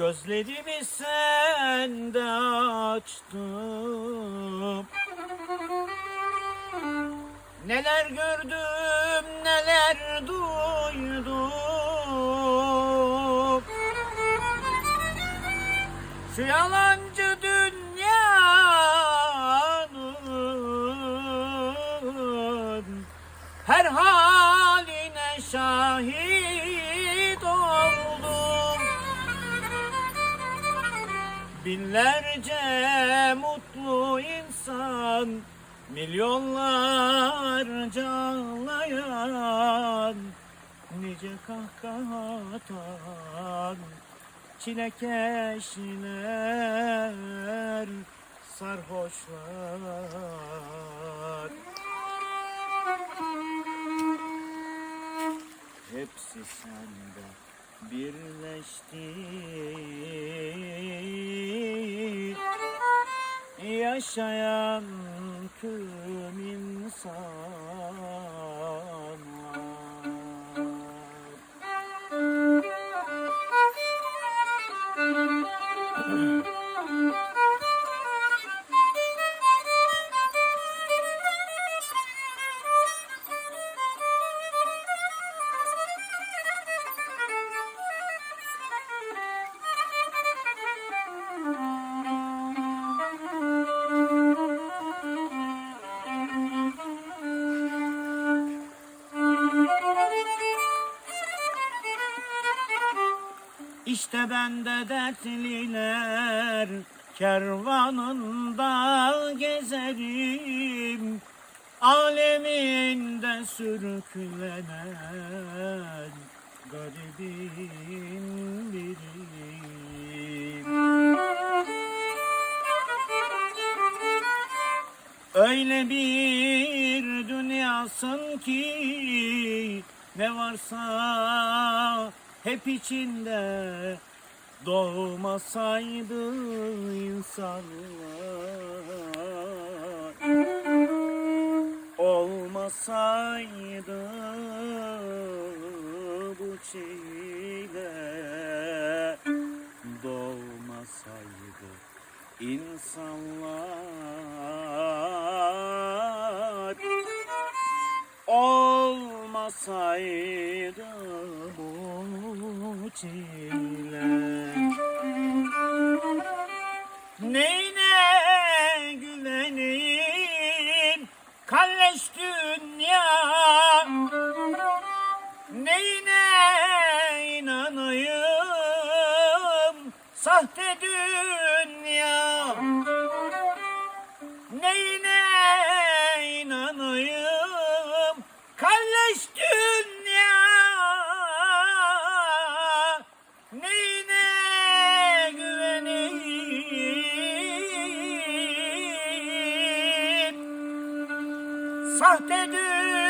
Gözlerimi sende açtım Neler gördüm, neler duydum. Şu yalancı dünyanın Her haline şahit Binlerce mutlu insan Milyonlarca ağlayan Nice kahkaha atan Çilekeşler Sarhoşlar. Hepsi sende birleşti. Yaşayan tüm insanlar İşte ben de dertliler kervanında gezerim. Aleminde sürüklenen garibim biriyim. Öyle bir dünyasın ki ne varsa hep içinde doğmasaydı insanlar. Olmasaydı bu çile. Doğmasaydı insanlar. Olmasaydı çile. Neyine güveneyim kalleş dünya. Neyine inanayım? Sahte dünya. Neyine güveneyim sahte dünya